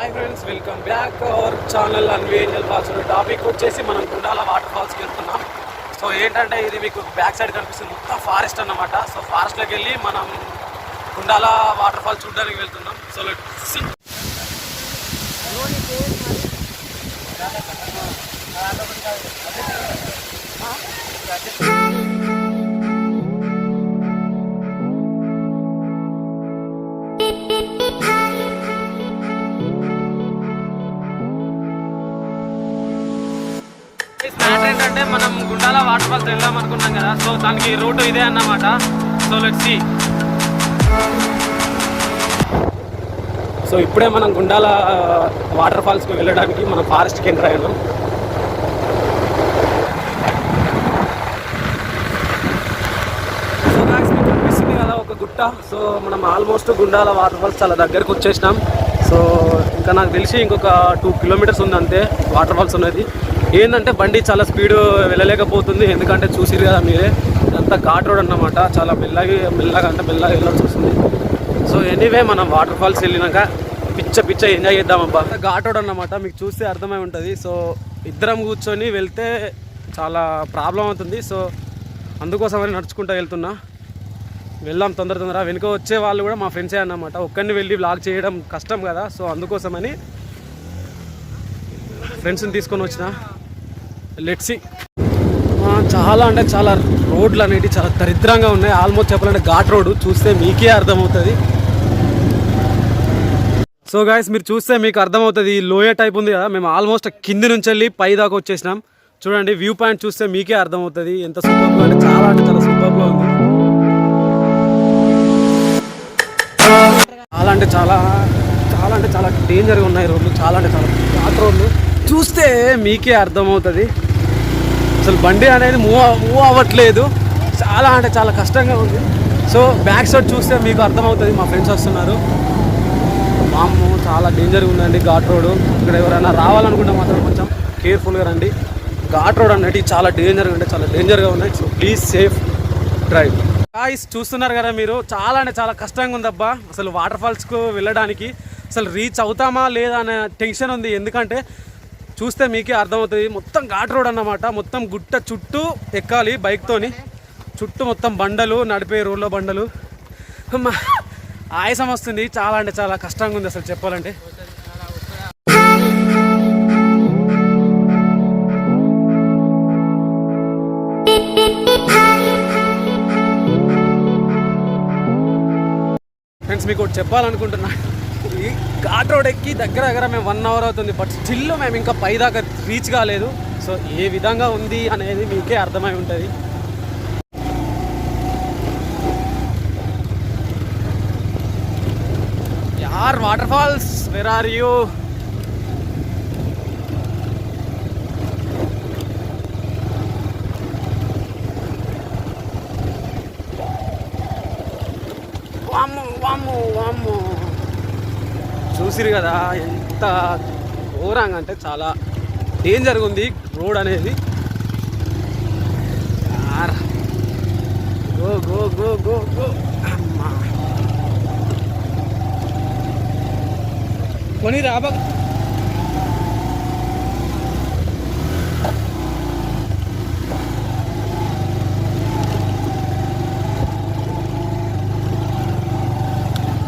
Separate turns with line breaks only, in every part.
Hi friends welcome back our channel అన్వేంజల్ falls topic వచ్చేసి మనం Gundala water ఫాల్స్కి వెళ్తున్నాం. సో ఏంటంటే ఇది మీకు బ్యాక్ సైడ్ కనిపిస్తుంది. మొత్తం ఫారెస్ట్ అన్నమాట. సో ఫారెస్ట్లోకి వెళ్ళి మనం గుండాల వాటర్ ఫాల్స్ చూడడానికి వెళ్తున్నాం. సో లెట్ అంటే మనం గుండాల వాటర్ ఫాల్స్ వెళ్దాం అనుకున్నాం కదా. సో దానికి రూట్ ఇదే అన్నమాట. సో లెట్ సి సో ఇప్పుడే మనం గుండాల వాటర్ ఫాల్స్కి వెళ్ళడానికి మనం ఫారెస్ట్కి ఎంటర్ అయ్యాం సో guys, మీకు కనిపిస్తుంది కదా ఒక గుట్ట. సో మనం ఆల్మోస్ట్ గుండాల వాటర్ ఫాల్స్ చాలా దగ్గరకు వచ్చేసినాం. సో ఇంకా నాకు తెలిసి ఇంకొక టూ కిలోమీటర్స్ ఉంది అంతే వాటర్ ఫాల్స్ ఉన్నది ఏంటంటే బండి చాలా స్పీడ్ వెళ్ళలేకపోతుంది. ఎందుకంటే చూసిరు కదా మీరే ఇదంతా ఘాట్ రోడ్ అన్నమాట. చాలా మెల్లగా మెల్లగా అంటే మెల్లగా వెళ్ళాల్సి వస్తుంది. సో ఎనీవే మనం వాటర్ ఫాల్స్ వెళ్ళినాక పిచ్చ పిచ్చ ఎంజాయ్ చేద్దామబ్బా. ఘాట్ రోడ్ అన్నమాట మీకు చూస్తే అర్థమై ఉంటుంది. సో ఇద్దరం కూర్చొని వెళ్తే చాలా ప్రాబ్లం అవుతుంది. సో అందుకోసమని నడుచుకుంటూ వెళ్తున్నా. వెళ్దాం తొందర తొందర వెనుక వచ్చే వాళ్ళు కూడా మా ఫ్రెండ్సే అన్నమాట. ఒక్కరిని వెళ్ళి బ్లాక్ చేయడం కష్టం కదా. సో అందుకోసమని ఫ్రెండ్స్ని తీసుకొని వచ్చిన. లెట్సి చాలా అంటే చాలా రోడ్లు అనేవి చాలా దరిద్రంగా ఉన్నాయి. ఆల్మోస్ట్ చెప్పాలంటే ఘాట్ రోడ్ చూస్తే మీకే అర్థమవుతుంది. సో గాయస్ మీరు చూస్తే మీకు అర్థమవుతుంది. ఈ లోయ టైప్ ఉంది కదా. మేము ఆల్మోస్ట్ కింది నుంచి వెళ్ళి పై దాకా వచ్చేసినాం. చూడండి వ్యూ పాయింట్ చూస్తే మీకే అర్థమవుతుంది. ఎంత సూపర్గా అంటే చాలా అంటే చాలా సూపర్గా ఉంది. చాలా అంటే చాలా చాలా అంటే చాలా డేంజర్గా ఉన్నాయి రోడ్లు. చాలా అంటే చాలా ఘాట్ రోడ్లు. చూస్తే మీకే అర్థమవుతుంది. అసలు బండి అనేది మూవ్ మూవ్ అవ్వట్లేదు. చాలా అంటే చాలా కష్టంగా ఉంది. సో బ్యాక్ సైడ్ చూస్తే మీకు అర్థమవుతుంది మా ఫ్రెండ్స్ వస్తున్నారు. మాము చాలా డేంజర్గా ఉందండి ఘాట్ రోడ్. ఇక్కడ ఎవరైనా రావాలనుకుంటే మాత్రం కొంచెం కేర్ఫుల్గా రండి. ఘాట్ రోడ్ అనేది చాలా డేంజర్గా అంటే చాలా డేంజర్గా ఉన్నాయి. So please safe drive guys చూస్తున్నారు కదా మీరు? చాలా అంటే చాలా కష్టంగా ఉందబ్బా. అసలు వాటర్ ఫాల్స్కు వెళ్ళడానికి అసలు రీచ్ అవుతామా లేదా అనే టెన్షన్ ఉంది. ఎందుకంటే చూస్తే మీకే అర్థమవుతుంది. మొత్తం ఘాట్ రోడ్ అన్నమాట. మొత్తం గుట్ట చుట్టూ ఎక్కాలి బైక్తోని. చుట్టూ మొత్తం బండలు నడిపే రోడ్లో బండలు. ఆయాసం వస్తుంది. చాలా అంటే చాలా కష్టంగా ఉంది అసలు చెప్పాలంటే. ఫ్రెండ్స్ మీకు ఒకటి చెప్పాలనుకుంటున్నాను ఈ ఘాట్ రోడ్ ఎక్కి దగ్గర దగ్గర మేము వన్ అవర్ అవుతుంది బట్ స్టిల్ మేము ఇంకా పై దాకా రీచ్ కాలేదు. సో ఏ విధంగా ఉంది అనేది మీకే అర్థమై ఉంటుంది. యార్ water falls where are you వాము వామ్ము వామ్ము. చూసిరు కదా ఎంత ఘోరంగా అంటే చాలా డేంజర్గా ఉంది రోడ్ అనేది. Go go go go go అమ్మా. కొని రాబా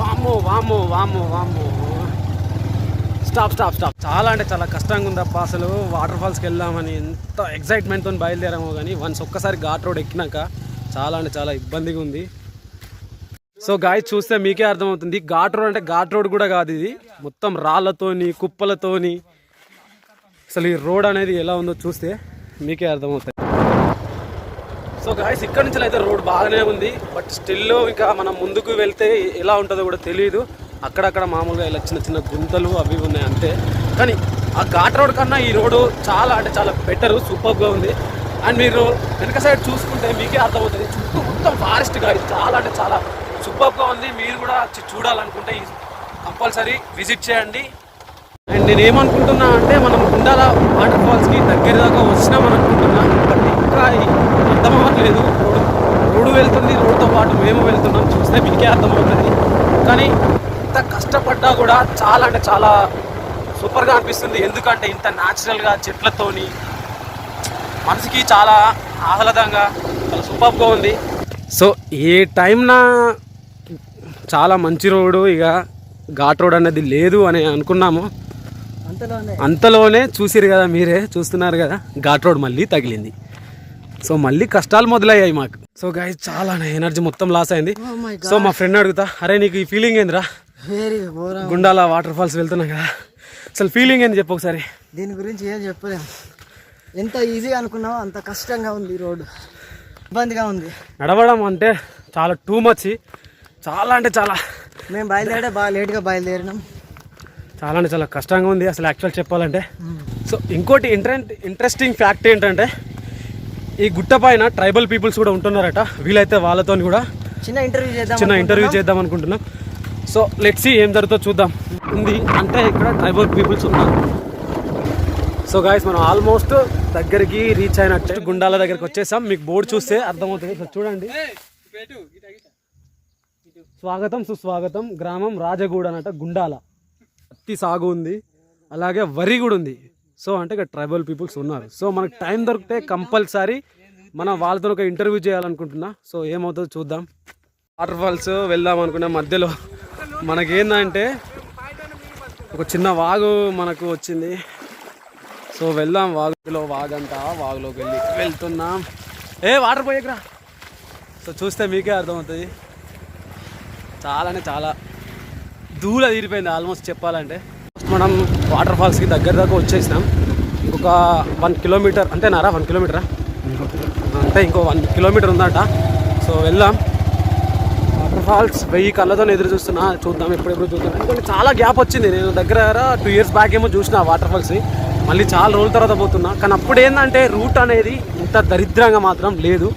వామ్మో వామ్మో వామ్మో వామో స్టాప్ స్టాప్ స్టాప్. చాలా అంటే చాలా కష్టంగా ఉందప్ప అసలు. వాటర్ ఫాల్స్కి వెళ్దామని ఎంత ఎక్సైట్మెంట్తో బయలుదేరామో కానీ వన్స్ ఒక్కసారి ఘాట్ రోడ్ ఎక్కినాక చాలా అంటే చాలా ఇబ్బందిగా ఉంది. సో గాయ చూస్తే మీకే అర్థమవుతుంది. ఘాట్ రోడ్ అంటే ఘాట్ రోడ్ కూడా కాదు ఇది. మొత్తం రాళ్ళతోని కుప్పలతోని. అసలు ఈ రోడ్ అనేది ఎలా ఉందో చూస్తే మీకే అర్థమవుతుంది. సో గాయస్ ఇక్కడ నుంచి అయితే రోడ్ బాగానే ఉంది. బట్ స్టిల్ ఇంకా మనం ముందుకు వెళ్తే ఎలా ఉంటుందో కూడా తెలియదు అక్కడక్కడ మామూలుగా ఇలా చిన్న చిన్న గుంతలు అవి ఉన్నాయి అంతే. కానీ ఆ ఘాట్ రోడ్ కన్నా ఈ రోడ్డు చాలా అంటే చాలా బెటర్ సూపర్గా ఉంది. అండ్ మీరు వెనక సైడ్ చూసుకుంటే మీకే అర్థమవుతుంది చుట్టూ మొత్తం ఫారెస్ట్ ఇది చాలా అంటే చాలా సూపర్గా ఉంది. మీరు కూడా చూడాలనుకుంటే కంపల్సరీ విజిట్ చేయండి. అండ్ నేను ఏమనుకుంటున్నా అంటే మనం గుండాల వాటర్ ఫాల్స్కి దగ్గర దాకా వచ్చినాం అనుకుంటున్నా. బట్ ఇంకా అర్థం అవ్వట్లేదు రోడ్డు రోడ్డు వెళ్తుంది రోడ్డుతో పాటు మేము వెళ్తున్నాం. చూస్తే మీకే అర్థమవుతుంది. కానీ ఇంత కష్టపడ్డా కూడా చాలా అంటే చాలా సూపర్గా అనిపిస్తుంది. ఎందుకంటే ఇంత న్యాచురల్గా చెట్లతోని మనసుకి చాలా ఆహ్లాదంగా చాలా సూపర్గా ఉంది. సో ఏ టైంన చాలా మంచి రోడ్డు ఇక ఘాట్ రోడ్ అనేది లేదు అని అనుకున్నాము.
అంతలోనే.
అంతలోనే చూసిరు కదా మీరే చూస్తున్నారు కదా ఘాట్ రోడ్ మళ్ళీ తగిలింది. సో మళ్ళీ కష్టాలు మొదలయ్యాయి మాకు. సో గాయ చాలా ఎనర్జీ మొత్తం లాస్ అయింది.
Oh
సో మా ఫ్రెండ్ అడుగుతా అరే నీకు ఈ ఫీలింగ్ ఏందిరా?
వెరీ
గుండాల వాటర్ ఫాల్స్ వెళ్తున్నాం కదా. అసలు ఫీలింగ్ ఏంది చెప్పు ఒకసారి.
దీని గురించి ఏం చెప్పలేము ఎంత ఈజీగా అనుకున్నామో అంత కష్టంగా ఉంది ఈ రోడ్డు. ఇబ్బందిగా ఉంది.
నడవడం అంటే చాలా టూ మచ్ చాలా అంటే చాలా.
మేము బయలుదేరే బాగా లేట్గా బయలుదేరినాం.
చాలా అంటే చాలా కష్టంగా ఉంది అసలు యాక్చువల్ చెప్పాలంటే. సో ఇంకోటి ఇంట్రెంట్ ఇంట్రెస్టింగ్ ఫ్యాక్ట్ ఏంటంటే ఈ గుట్ట పైన ట్రైబల్ పీపుల్స్ కూడా ఉంటున్నారట. వీలైతే వాళ్ళతో కూడా
చిన్న ఇంటర్వ్యూ చేద్దాం
చిన్న ఇంటర్వ్యూ. చేద్దాం అనుకుంటున్నాం. సో లెట్స్ సి ఏం జరుగుతుందో చూద్దాం. ఉంది. అంటే ఇక్కడ ట్రైబల్ పీపుల్స్ ఉన్నారు. సో గాయస్ మనం ఆల్మోస్ట్ దగ్గరికి రీచ్ అయినట్టు గుండాల దగ్గరికి వచ్చేసాం. మీకు బోర్డు చూస్తే అర్థమవుతుంది. సో చూడండి. స్వాగతం సుస్వాగతం. గ్రామం రాజగూడ అనట గుండాల. పత్తి సాగు ఉంది. అలాగే వరి కూడా ఉంది. సో అంటే ఇక్కడ ట్రైబల్ పీపుల్స్ ఉన్నారు. సో మనకు టైం దొరికితే కంపల్సరీ మనం వాళ్ళతో ఒక ఇంటర్వ్యూ చేయాలనుకుంటున్నా. సో ఏమవుతుందో చూద్దాం. వాటర్ ఫాల్స్ వెళ్దాం అనుకున్న మధ్యలో. మనకేందంటే ఒక చిన్న వాగు మనకు వచ్చింది. సో వెళ్దాం వాగులో వాగంతా వాగులోకి వెళ్ళి వెళ్తున్నాం. ఏ వాటర్ పోయేకరా సో చూస్తే మీకే అర్థమవుతుంది. చాలానే చాలా దూల తీరిపోయింది ఆల్మోస్ట్ చెప్పాలంటే. మనం వాటర్ ఫాల్స్కి దగ్గర దాకా వచ్చేసినాం. ఇంకొక వన్ కిలోమీటర్ అంతేనారా? వన్ కిలోమీటరా? అంటే ఇంకో వన్ కిలోమీటర్ ఉందట. సో వెళ్దాం. ఫాల్స్ వెయ్యి కళ్ళతో ఎదురు చూస్తున్నా చూద్దాం ఎప్పుడెప్పుడు చూద్దాం. ఎందుకంటే చాలా గ్యాప్ వచ్చింది. నేను దగ్గర టూ ఇయర్స్ బ్యాక్ ఏమో చూసిన వాటర్ ఫాల్స్ మళ్ళీ చాలా రోజుల తర్వాత పోతున్నా. కానీ అప్పుడు ఏంటంటే రూట్ అనేది ఇంత దరిద్రంగా మాత్రం లేదు.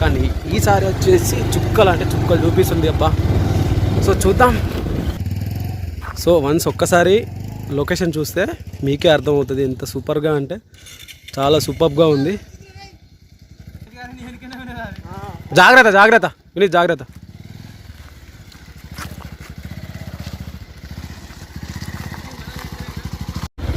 కానీ ఈసారి వచ్చేసి చుక్కలు అంటే చుక్కలు చూపిస్తుంది అబ్బా. సో చూద్దాం. సో వన్స్ ఒక్కసారి లొకేషన్ చూస్తే మీకే అర్థమవుతుంది ఎంత సూపర్గా అంటే. చాలా సూపర్గా ఉంది. జాగ్రత్త జాగ్రత్త. వినీత్ జాగ్రత్త.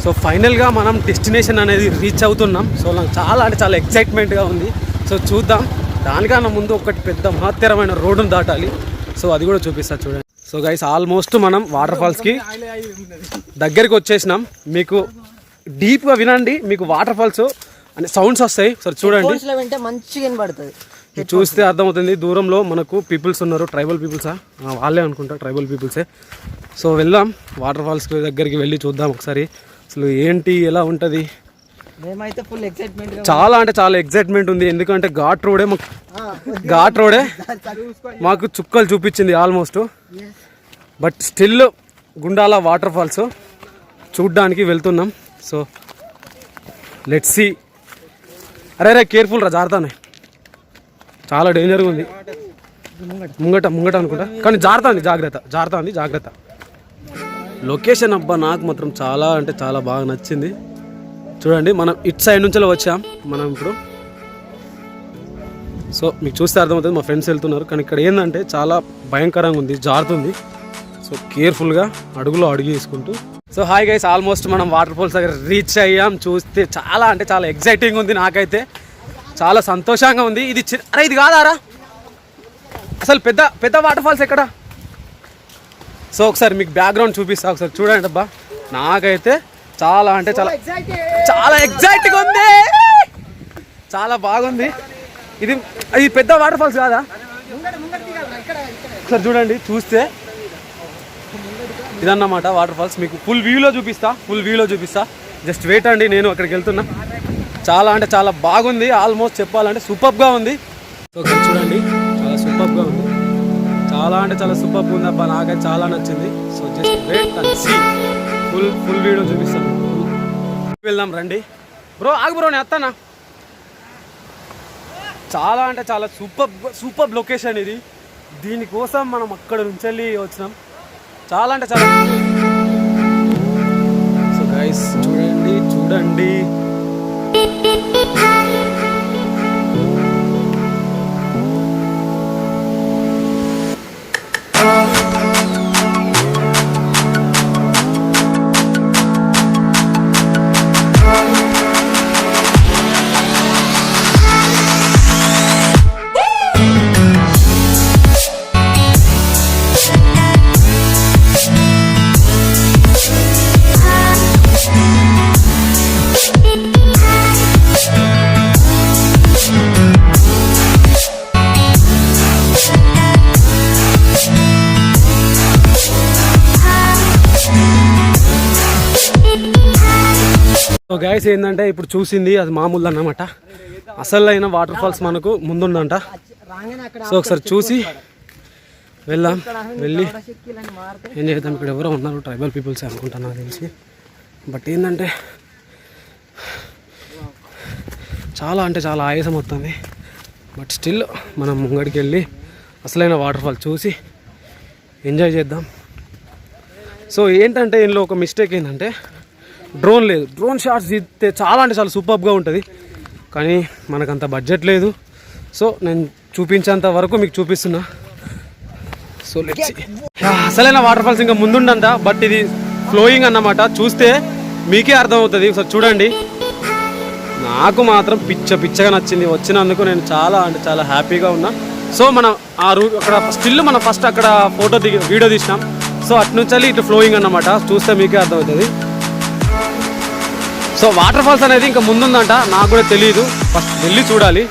సో ఫైనల్గా మనం డెస్టినేషన్ అనేది రీచ్ అవుతున్నాం. సో నాకు చాలా అంటే చాలా ఎక్సైట్మెంట్గా ఉంది. సో చూద్దాం. దానికన్నా ముందు ఒకటి పెద్ద మహత్తరమైన రోడ్డును దాటాలి. సో అది కూడా చూపిస్తా చూడండి. సో గైస్ ఆల్మోస్ట్ మనం వాటర్ ఫాల్స్కి దగ్గరికి వచ్చేసినాం. మీకు డీప్గా వినండి. మీకు వాటర్ ఫాల్స్ అంటే సౌండ్స్ వస్తాయి. సో చూడండి.
మంచిగా వినబడుతుంది.
చూస్తే అర్థమవుతుంది. దూరంలో మనకు పీపుల్స్ ఉన్నారు. ట్రైబల్ పీపుల్సా వాళ్ళే అనుకుంటా. ట్రైబల్ పీపుల్సే సో వెళ్దాం. వాటర్ ఫాల్స్ దగ్గరికి వెళ్ళి చూద్దాం ఒకసారి. అసలు ఏంటి ఎలా ఉంటుంది?
మేమైతే ఫుల్ ఎక్సైట్మెంట్గా
చాలా అంటే చాలా ఎగ్జైట్మెంట్ ఉంది. ఎందుకంటే ఘాట్ రోడే మాకు ఘాట్ రోడే మాకు చుక్కలు చూపించింది almost. But still Gundala waterfalls చూడ్డానికి వెళ్తున్నాం. సో లెట్స్ సి అరే రే కేర్ఫుల్ రా జాగ్రత్తనే చాలా డేంజర్గా ఉంది. ముంగట ముంగట అనుకుంటా. కానీ జాగ్రత్త ఉంది జాగ్రత్త ఉంది జాగ్రత్త. లొకేషన్ అబ్బా నాకు మాత్రం చాలా అంటే చాలా బాగా నచ్చింది. చూడండి మనం ఇట్ సైడ్ నుంచి వచ్చాం. మనం ఇప్పుడు సో మీకు చూస్తే అర్థమవుతుంది మా ఫ్రెండ్స్ వెళ్తున్నారు. కానీ ఇక్కడ ఏంటంటే చాలా భయంకరంగా ఉంది జారుతుంది. సో కేర్ఫుల్గా అడుగులో అడుగు వేసుకుంటూ. సో హాయ్ గైస్ ఆల్మోస్ట్ మనం వాటర్ ఫాల్స్ దగ్గర రీచ్ అయ్యాం. చూస్తే చాలా అంటే చాలా ఎగ్జైటింగ్ ఉంది నాకైతే. చాలా సంతోషంగా ఉంది. ఇది చి- అరే ఇది కాదారా? అసలు పెద్ద పెద్ద వాటర్ ఫాల్స్ ఎక్కడ? సో ఒకసారి మీకు బ్యాక్గ్రౌండ్ చూపిస్తా ఒకసారి చూడండి అబ్బా. నాకైతే చాలా అంటే చాలా చాలా ఎగ్జాక్ట్గా ఉంది. చాలా బాగుంది. ఇది ఇది పెద్ద వాటర్ ఫాల్స్ కాదా? ఒకసారి చూడండి చూస్తే. ఇదన్నమాట వాటర్ ఫాల్స్ మీకు ఫుల్ వ్యూలో చూపిస్తా ఫుల్ వ్యూలో చూపిస్తా. జస్ట్ వెయిట్ అండి నేను అక్కడికి వెళ్తున్నా. చాలా అంటే చాలా బాగుంది. ఆల్మోస్ట్ చెప్పాలంటే సూపర్గా ఉంది. ఒకసారి చూడండి. చాలా సూపర్గా ఉంది. చాలా అంటే చాలా సూపర్ ఉంది అబ్బా నాకైతే చాలా నచ్చింది. So just wait and see full full video చూపిస్తాను. వెళ్దాం రండి. బ్రో ఆగు బ్రో నేను వస్తానా? చాలా అంటే చాలా సూపర్ సూపర్ లొకేషన్ ఇది. దీనికోసం మనం అక్కడ నుంచి వెళ్ళి వచ్చినాం. చాలా అంటే చాలా. సో గైస్ చూడండి చూడండి. గాయస్ ఏంటంటే ఇప్పుడు చూసింది అది మామూలు అన్నమాట. అసలైన వాటర్ ఫాల్స్ మనకు ముందుందంట. సో ఒకసారి చూసి వెళ్దాం వెళ్ళి ఏం చేద్దాం ఇక్కడ ఎవరో ఉన్నారు ట్రైబల్ పీపుల్స్ అనుకుంటాను తెలిసి. బట్ ఏంటంటే చాలా అంటే చాలా ఆయాసం వస్తుంది. బట్ స్టిల్ మనం ముంగడికి వెళ్ళి అసలైన వాటర్ ఫాల్ చూసి ఎంజాయ్ చేద్దాం. సో ఏంటంటే ఇందులో ఒక మిస్టేక్ ఏంటంటే డ్రోన్ లేదు. డ్రోన్ షాట్స్ తీస్తే చాలా అంటే చాలా సూపర్గా ఉంటుంది. కానీ మనకంత బడ్జెట్ లేదు. సో నేను చూపించేంత వరకు మీకు చూపిస్తున్నా. సో లెట్స్ అసలైన వాటర్ ఫాల్స్ ఇంకా ముందుండంట బట్ ఇది ఫ్లోయింగ్ అన్నమాట. చూస్తే మీకే అర్థమవుతుంది. ఒకసారి చూడండి. నాకు మాత్రం పిచ్చ పిచ్చగా నచ్చింది. వచ్చినందుకు నేను చాలా అంటే చాలా హ్యాపీగా ఉన్నా. సో మనం ఆ రూ అక్కడ స్టిల్ మనం ఫస్ట్ అక్కడ ఫోటో దిగి వీడియో తీసినాం. సో అటు నుంచి ఇటు ఫ్లోయింగ్ అన్నమాట. చూస్తే మీకే అర్థమవుతుంది. సో వాటర్ ఫాల్స్ అనేది ఇంకా ముందుందంట. నాకు కూడా తెలియదు ఫస్ట్ వెళ్ళి చూడాలి.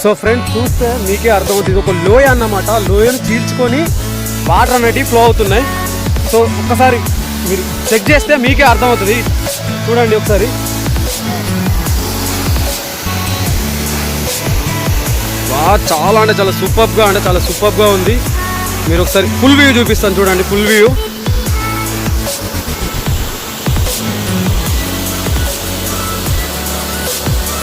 సో ఫ్రెండ్స్ చూస్తే మీకే అర్థమవుతుంది. ఇది ఒక లోయ అన్నమాట. లోయను చీల్చుకొని వాటర్ అనేటివి ఫ్లో అవుతున్నాయి. సో ఒక్కసారి మీరు చెక్ చేస్తే మీకే అర్థమవుతుంది. చూడండి ఒకసారి. బాగా చాలా అంటే చాలా సూపర్గా అంటే చాలా సూపర్గా ఉంది. మీరు ఒకసారి ఫుల్ వ్యూ చూపిస్తాను చూడండి ఫుల్ వ్యూ